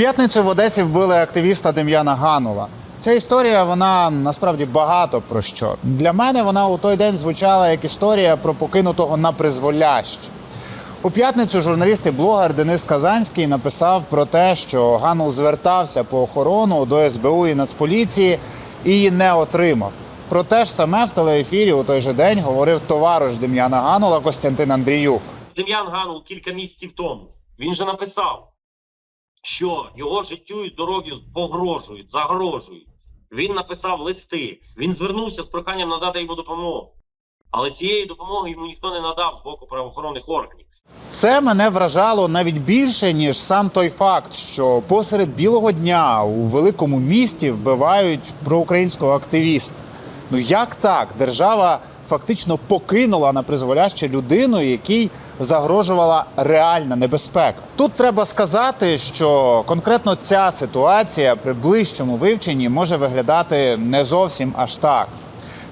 п'ятницю в Одесі вбили активіста Дем'яна Ганула. Ця історія вона насправді багато про що. Для мене вона у той день звучала як історія про покинутого на призволяще. У п'ятницю журналіст і блогер Денис Казанський написав про те, що Ганул звертався по охорону до СБУ і Нацполіції і не отримав. Про те ж саме в телеефірі у той же день говорив товариш Дем'яна Ганула Костянтин Андріюк. Дем'ян Ганул кілька місяців тому. Він же написав, що його життю і здоров'ю погрожують, загрожують. Він написав листи. Він звернувся з проханням надати йому допомогу. Але цієї допомоги йому ніхто не надав з боку правоохоронних органів. Це мене вражало навіть більше, ніж сам той факт, що посеред білого дня у великому місті вбивають проукраїнського активіста. Ну як так? Держава фактично покинула на призволяще людину, якій загрожувала реальна небезпека. Тут треба сказати, що конкретно ця ситуація при ближчому вивченні може виглядати не зовсім аж так.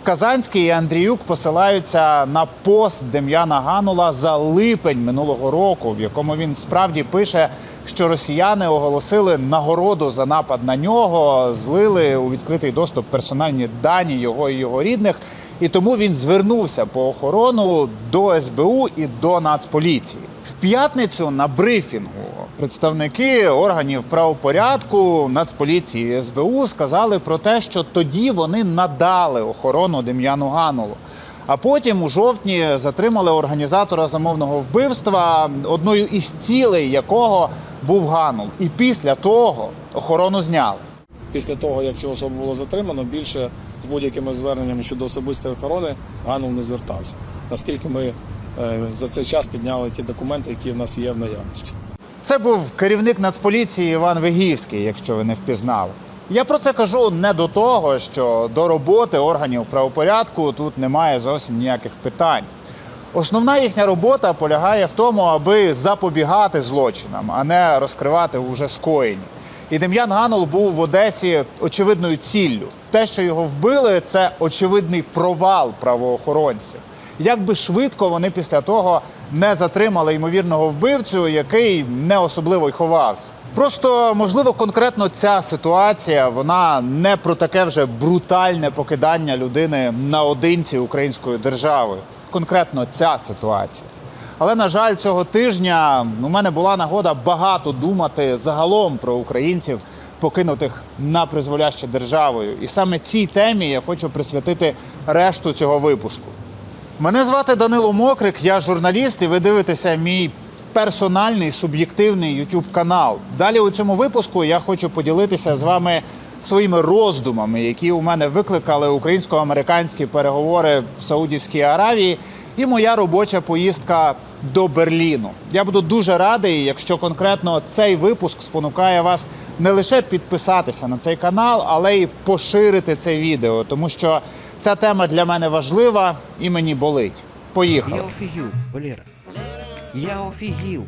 Казанський і Андріюк посилаються на пост Дем'яна Ганула за липень минулого року, в якому він справді пише, що росіяни оголосили нагороду за напад на нього, злили у відкритий доступ персональні дані його і його рідних. І тому він звернувся по охорону до СБУ і до Нацполіції. В п'ятницю на брифінгу представники органів правопорядку Нацполіції і СБУ сказали про те, що тоді вони надали охорону Дем'яну Ганулу. А потім у жовтні затримали організатора замовного вбивства, одною із цілей якого був Ганул. І після того охорону зняли. Після того, як цю особу було затримано, більше з будь-якими зверненнями щодо особистої охорони Ганул не звертався. Наскільки ми е, за цей час підняли ті документи, які в нас є в наявності. Це був керівник Нацполіції Іван Вигівський, якщо ви не впізнали. Я про це кажу не до того, що до роботи органів правопорядку тут немає зовсім ніяких питань. Основна їхня робота полягає в тому, аби запобігати злочинам, а не розкривати уже скоєні. І Дем'ян Ганул був в Одесі очевидною ціллю. Те, що його вбили, це очевидний провал правоохоронців. Як би швидко вони після того не затримали ймовірного вбивцю, який не особливо й ховався. Просто можливо конкретно ця ситуація вона не про таке вже брутальне покидання людини наодинці українською державою. Конкретно ця ситуація. Але на жаль, цього тижня у мене була нагода багато думати загалом про українців, покинутих на призволяще державою. І саме цій темі я хочу присвятити решту цього випуску. Мене звати Данило Мокрик, я журналіст, і ви дивитеся мій персональний суб'єктивний YouTube канал. Далі у цьому випуску я хочу поділитися з вами своїми роздумами, які у мене викликали українсько-американські переговори в Саудівській Аравії, і моя робоча поїздка до Берліну. Я буду дуже радий, якщо конкретно цей випуск спонукає вас не лише підписатися на цей канал, але й поширити це відео, тому що ця тема для мене важлива і мені болить. Поїхали. Я офігів, Валера. Я офігів.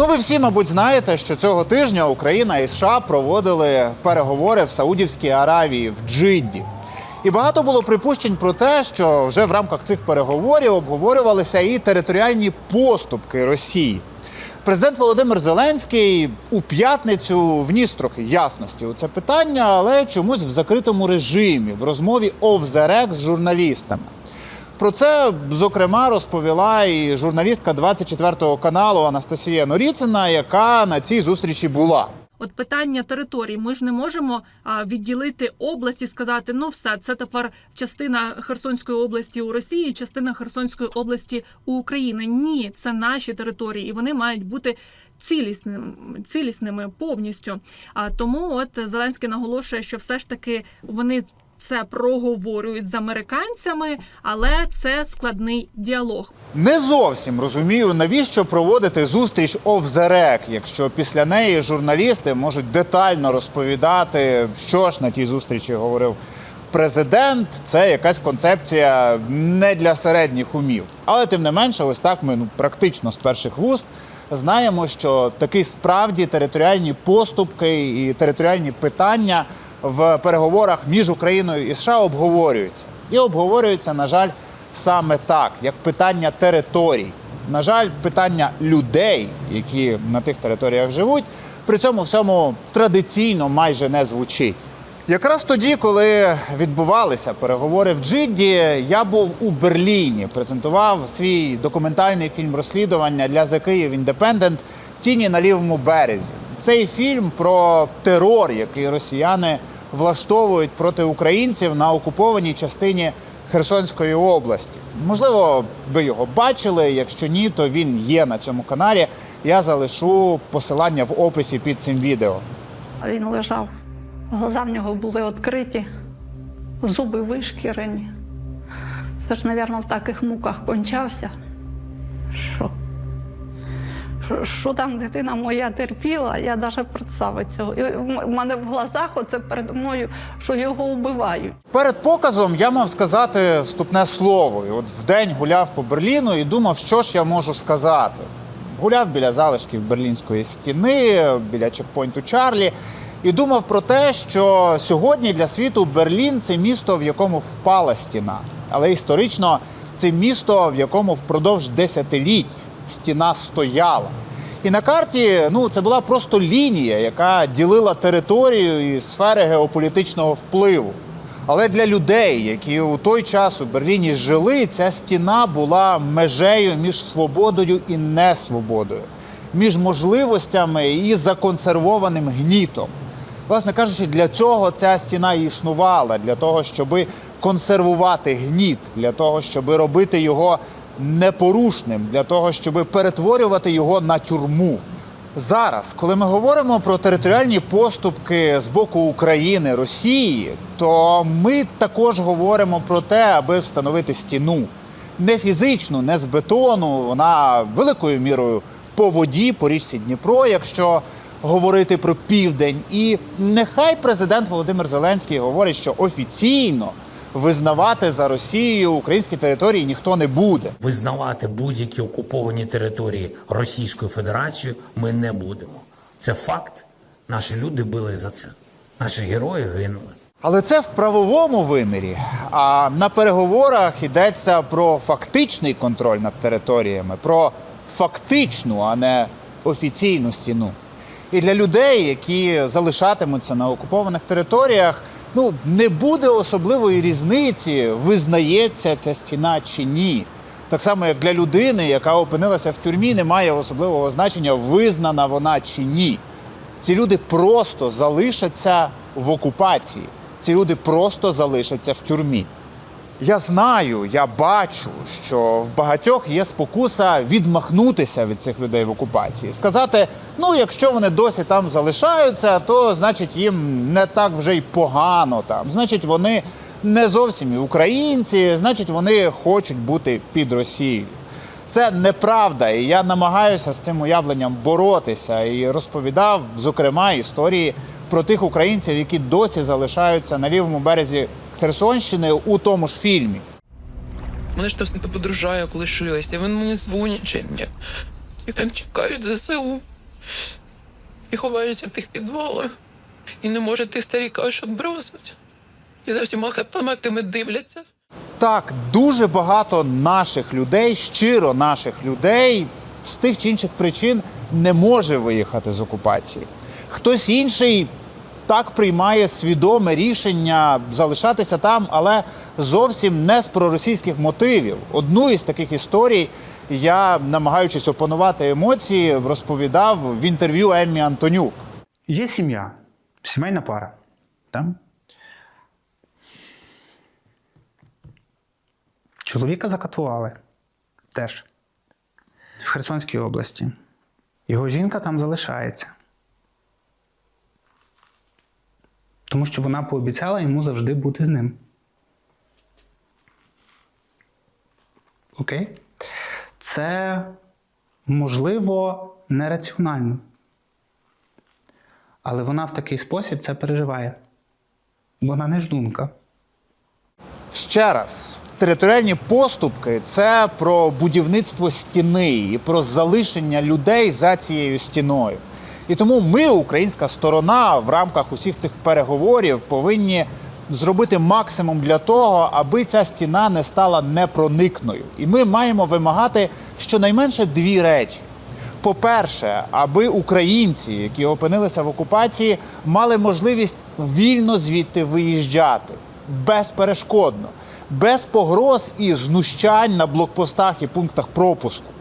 Ну, ви всі, мабуть, знаєте, що цього тижня Україна і США проводили переговори в Саудівській Аравії в Джидді. І багато було припущень про те, що вже в рамках цих переговорів обговорювалися і територіальні поступки Росії. Президент Володимир Зеленський у п'ятницю вніс трохи ясності у це питання, але чомусь в закритому режимі в розмові off the record з журналістами. Про це зокрема розповіла і журналістка 24 каналу Анастасія Норіцина, яка на цій зустрічі була. От питання територій. Ми ж не можемо відділити область і сказати, ну все, це тепер частина Херсонської області у Росії, частина Херсонської області у Україні. Ні, це наші території, і вони мають бути цілісним, цілісними повністю. А тому, от Зеленський наголошує, що все ж таки вони. Це проговорюють з американцями, але це складний діалог. Не зовсім розумію, навіщо проводити зустріч record, якщо після неї журналісти можуть детально розповідати, що ж на тій зустрічі говорив президент. Це якась концепція не для середніх умів. Але тим не менше, ось так ми ну практично з перших вуст знаємо, що такі справді територіальні поступки і територіальні питання в переговорах між Україною і США обговорюються. І обговорюються, на жаль, саме так, як питання територій. На жаль, питання людей, які на тих територіях живуть, при цьому всьому традиційно майже не звучить. Якраз тоді, коли відбувалися переговори в Джидді, я був у Берліні, презентував свій документальний фільм розслідування для The Kyiv Independent Тіні на лівому березі. Цей фільм про терор, який росіяни влаштовують проти українців на окупованій частині Херсонської області. Можливо, ви його бачили. Якщо ні, то він є на цьому каналі. Я залишу посилання в описі під цим відео. Він лежав, глаза в нього були відкриті, зуби вишкірені. Це ж, мабуть, в таких муках кончався. Що? Що- там дитина моя терпіла, я навіть представити цього. І в мене в глазах оце передо мною, що його вбивають. Перед показом я мав сказати вступне слово. І от вдень гуляв по Берліну і думав, що ж я можу сказати. Гуляв біля залишків Берлінської стіни, біля чекпойнту Чарлі, і думав про те, що сьогодні для світу Берлін це місто, в якому впала стіна. Але історично це місто, в якому впродовж десятиліть стіна стояла. І на карті ну, це була просто лінія, яка ділила територію і сфери геополітичного впливу. Але для людей, які у той час у Берліні жили, ця стіна була межею між свободою і несвободою, між можливостями і законсервованим гнітом. Власне кажучи, для цього ця стіна існувала, для того, щоб консервувати гніт, для того, щоб робити його непорушним, для того, щоб перетворювати його на тюрму. Зараз, коли ми говоримо про територіальні поступки з боку України, Росії, то ми також говоримо про те, аби встановити стіну. Не фізичну, не з бетону, вона великою мірою по воді, по річці Дніпро, якщо говорити про південь. І нехай президент Володимир Зеленський говорить, що офіційно визнавати за Росією українські території ніхто не буде. Визнавати будь-які окуповані території Російською Федерацією ми не будемо. Це факт. Наші люди били за це. Наші герої гинули. Але це в правовому вимірі. А на переговорах йдеться про фактичний контроль над територіями, про фактичну, а не офіційну стіну. І для людей, які залишатимуться на окупованих територіях, ну не буде особливої різниці, визнається ця стіна чи ні. Так само, як для людини, яка опинилася в тюрмі, не має особливого значення, визнана вона чи ні. Ці люди просто залишаться в окупації. Ці люди просто залишаться в тюрмі. Я знаю, я бачу, що в багатьох є спокуса відмахнутися від цих людей в окупації, сказати: ну, якщо вони досі там залишаються, то значить їм не так вже й погано там. Значить, вони не зовсім українці, значить, вони хочуть бути під Росією. Це неправда, і я намагаюся з цим уявленням боротися і розповідав, зокрема, історії про тих українців, які досі залишаються на лівому березі Херсонщини у тому ж фільмі. Мене ж не подружає, коли шилися. Вони мені дзвонять чи ні. І там чекають ЗСУ. І ховаються в тих підвалах. І не може тих старіків відбросити. І за всіма хатами тими дивляться. Так, дуже багато наших людей, щиро наших людей, з тих чи інших причин не може виїхати з окупації. Хтось інший так приймає свідоме рішення залишатися там, але зовсім не з проросійських мотивів. Одну із таких історій я, намагаючись опанувати емоції, розповідав в інтерв'ю Еммі Антонюк. Є сім'я, сімейна пара. Так? Чоловіка закатували теж в Херсонській області. Його жінка там залишається. Тому що вона пообіцяла йому завжди бути з ним. Окей? Це можливо нераціонально. Але вона в такий спосіб це переживає. Вона не ждунка. Ще раз, територіальні поступки це про будівництво стіни і про залишення людей за цією стіною. І тому ми, українська сторона, в рамках усіх цих переговорів повинні зробити максимум для того, аби ця стіна не стала непроникною. І ми маємо вимагати щонайменше дві речі. По-перше, аби українці, які опинилися в окупації, мали можливість вільно звідти виїжджати безперешкодно, без погроз і знущань на блокпостах і пунктах пропуску.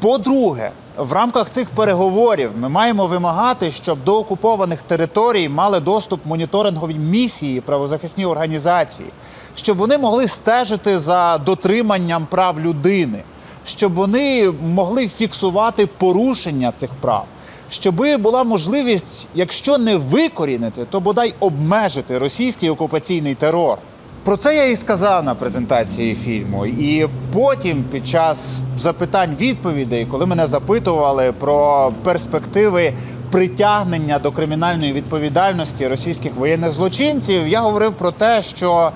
По-друге, в рамках цих переговорів ми маємо вимагати, щоб до окупованих територій мали доступ моніторингові місії, правозахисні організації, щоб вони могли стежити за дотриманням прав людини, щоб вони могли фіксувати порушення цих прав, щоб була можливість, якщо не викорінити, то бодай обмежити російський окупаційний терор. Про це я і сказав на презентації фільму. І потім, під час запитань-відповідей, коли мене запитували про перспективи притягнення до кримінальної відповідальності російських воєнних злочинців, я говорив про те, що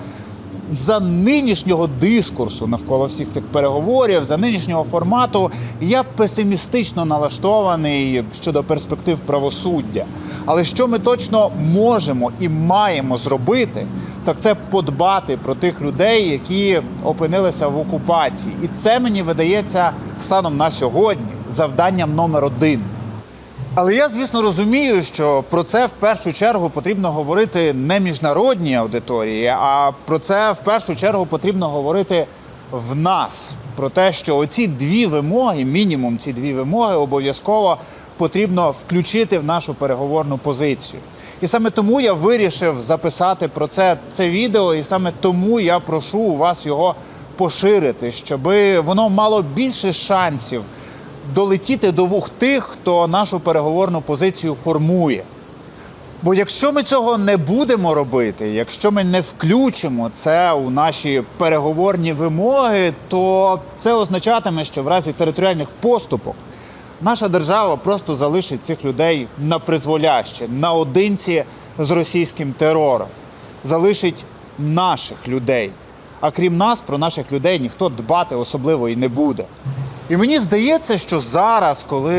за нинішнього дискурсу навколо всіх цих переговорів, за нинішнього формату, я песимістично налаштований щодо перспектив правосуддя. Але що ми точно можемо і маємо зробити, так це подбати про тих людей, які опинилися в окупації. І це мені видається станом на сьогодні завданням номер один. Але я, звісно, розумію, що про це в першу чергу потрібно говорити не міжнародній аудиторії, а про це в першу чергу потрібно говорити в нас. Про те, що оці дві вимоги, мінімум ці дві вимоги, обов'язково потрібно включити в нашу переговорну позицію. І саме тому я вирішив записати про це це відео, і саме тому я прошу у вас його поширити, щоб воно мало більше шансів долетіти до вух тих, хто нашу переговорну позицію формує. Бо якщо ми цього не будемо робити, якщо ми не включимо це у наші переговорні вимоги, то це означатиме, що в разі територіальних поступок наша держава просто залишить цих людей на призволяще, наодинці з російським терором, залишить наших людей. А крім нас, про наших людей ніхто дбати особливо і не буде. І мені здається, що зараз, коли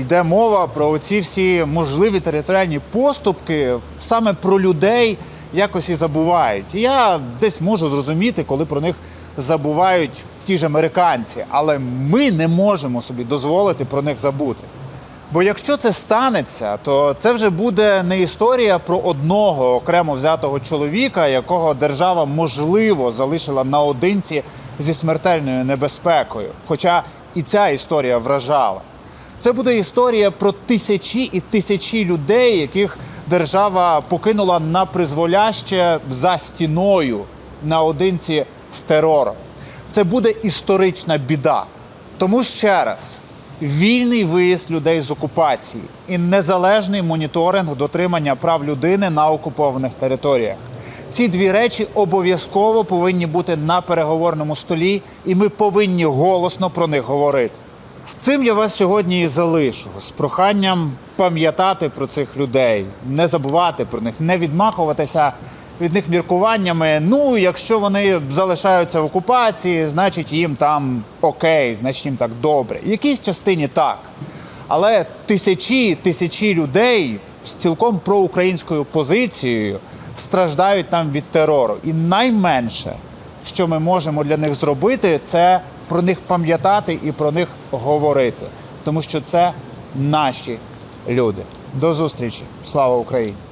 йде мова про ці всі можливі територіальні поступки, саме про людей якось і забувають. І я десь можу зрозуміти, коли про них забувають ті ж американці, але ми не можемо собі дозволити про них забути. Бо якщо це станеться, то це вже буде не історія про одного окремо взятого чоловіка, якого держава можливо залишила наодинці зі смертельною небезпекою. Хоча і ця історія вражала. Це буде історія про тисячі і тисячі людей, яких держава покинула на призволяще за стіною наодинці з терором. Це буде історична біда. Тому ще раз. Вільний виїзд людей з окупації і незалежний моніторинг дотримання прав людини на окупованих територіях. Ці дві речі обов'язково повинні бути на переговорному столі, і ми повинні голосно про них говорити. З цим я вас сьогодні і залишу з проханням пам'ятати про цих людей, не забувати про них, не відмахуватися від них міркуваннями. Ну, якщо вони залишаються в окупації, значить їм там окей, значить їм так добре. В якійсь частині так. Але тисячі тисячі людей з цілком проукраїнською позицією страждають там від терору. І найменше, що ми можемо для них зробити, це про них пам'ятати і про них говорити. Тому що це наші люди. До зустрічі. Слава Україні!